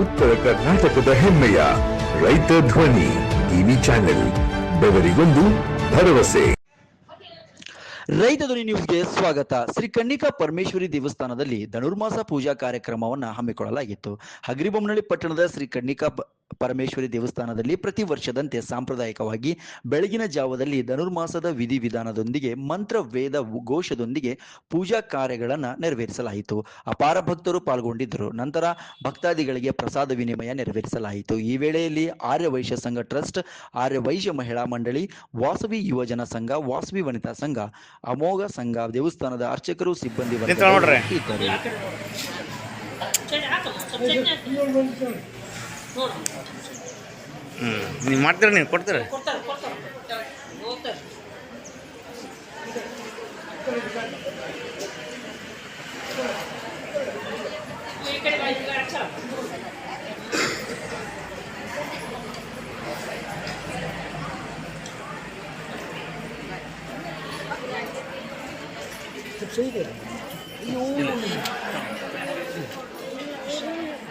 ಉತ್ತರ ಕರ್ನಾಟಕದ ಹೆಮ್ಮೆಯ ರೈತ ಧ್ವನಿ ಟಿವಿ ಚಾನೆಲ್, ಬೆವರಿಗೊಂದು ಭರವಸೆ. ರೈತ ಧ್ವನಿ ನ್ಯೂಸ್ಗೆ ಸ್ವಾಗತ. ಶ್ರೀ ಕಣ್ಣಿಕಾ ಪರಮೇಶ್ವರಿ ದೇವಸ್ಥಾನದಲ್ಲಿ ಧನುರ್ಮಾಸ ಪೂಜಾ ಕಾರ್ಯಕ್ರಮವನ್ನು ಹಮ್ಮಿಕೊಳ್ಳಲಾಗಿತ್ತು. ಹಗರಿಬೊಮ್ಮನಹಳ್ಳಿ ಪಟ್ಟಣದ ಶ್ರೀ ಪ- ಪರಮೇಶ್ವರಿ ದೇವಸ್ಥಾನದಲ್ಲಿ ಪ್ರತಿ ವರ್ಷದಂತೆ ಸಾಂಪ್ರದಾಯಿಕವಾಗಿ ಬೆಳಗಿನ ಜಾವದಲ್ಲಿ ಧನುರ್ಮಾಸದ ವಿಧಿವಿಧಾನದೊಂದಿಗೆ ಮಂತ್ರ ವೇದ ಘೋಷದೊಂದಿಗೆ ಪೂಜಾ ಕಾರ್ಯಗಳನ್ನು ನೆರವೇರಿಸಲಾಯಿತು. ಅಪಾರ ಭಕ್ತರು ಪಾಲ್ಗೊಂಡಿದ್ದರು. ನಂತರ ಭಕ್ತಾದಿಗಳಿಗೆ ಪ್ರಸಾದ ವಿನಿಮಯ ನೆರವೇರಿಸಲಾಯಿತು. ಈ ವೇಳೆಯಲ್ಲಿ ಆರ್ಯ ವೈಶ್ಯ ಸಂಘ ಟ್ರಸ್ಟ್ ಆರ್ಯ ವೈಶ್ಯ ಮಹಿಳಾ ಮಂಡಳಿ ವಾಸವಿ ಯುವಜನ ಸಂಘ ವಾಸವಿ ವನಿತಾ ಸಂಘ ಅಮೋಘ ಸಂಘ ದೇವಸ್ಥಾನದ ಅರ್ಚಕರು ಸಿಬ್ಬಂದಿ ಇದ್ದರು ಹ್ಞೂ ನೀವು ಮಾಡ್ತೀರ ನೀವು ಕೊಡ್ತೀರ ಅವ್ರಿಗೆ ಗೊತ್ತಾ